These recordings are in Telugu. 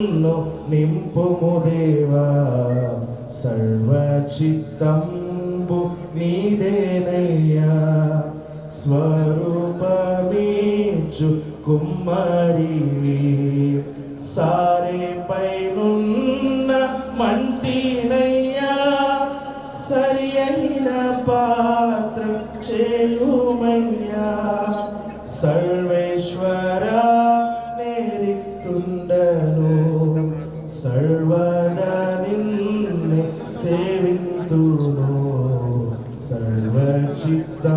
నన్ను నింపుము దేవా సర్వచిత్తంబు నీదేనయ్యా స్వరూపమీచు కుమ్మరివి సారే పైనున్న మంటినయ్యా సరి అయిన పాత్ర చేయుమయ్యా సర్వేశ్వరా సేవింతును సర్వచిత్తంబు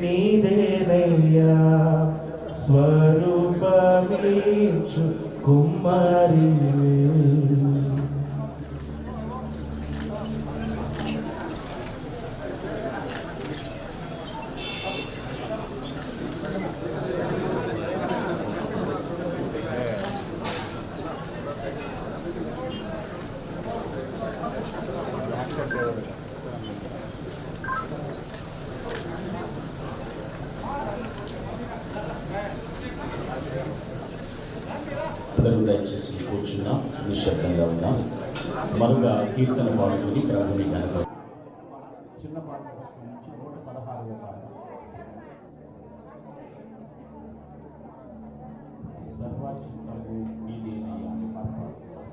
నీదేనయ్యా స్వరూపమీచు కుమారి అందరూ దయచేసి కూర్చున్నాం నిశ్శబ్దంగా ఉన్నాం మరొక కీర్తన పాడుకుని ప్రభుని కనపడ చిన్న పాట నుంచి నూట పదహారవ పాట. సర్వాచిత్రము నీదేనయ్యా అనే పాట పాడుతున్నాం.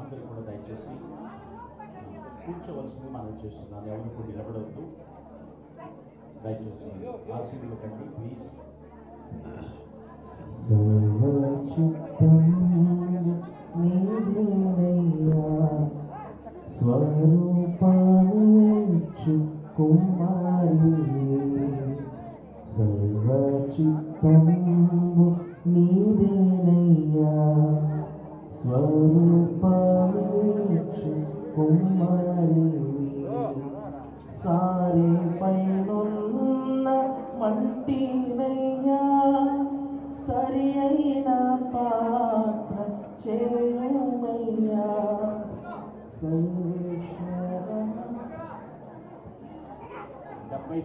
అందరూ కూడా దయచేసి కూర్చోవలసింది మనం చేస్తున్నాను ఎవరు కూడా నిలబడవద్దు. దయచేసి కండి ప్లీజ్ సర్వచిత్తము నీదేనయ్యా స్వరూపానిచు కుమారి సారే పైనున్న మంటినయ్యా సరి అయిన పాత్ర చేయుమయ్యా సర్వేశ్వర డెబ్బై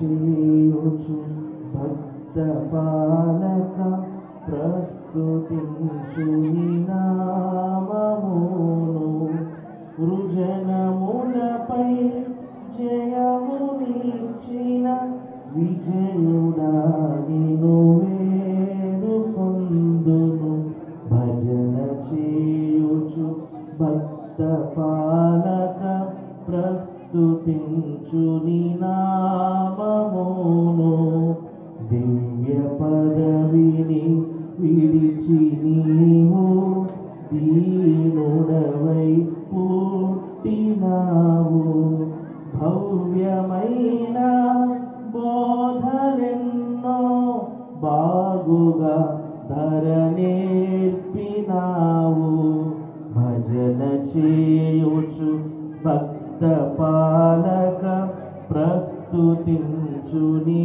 భజన భక్త పాలక ప్రస్తుతించు నీ నామమును వృజనములపై జయమునిచ్చిన విజయుడా నిను. భవ్యమైన బోధలెన్నో బాగుగా ధరనేర్పినావు. భజన చేయుచు భక్త పాలక ప్రస్తుతించు నీ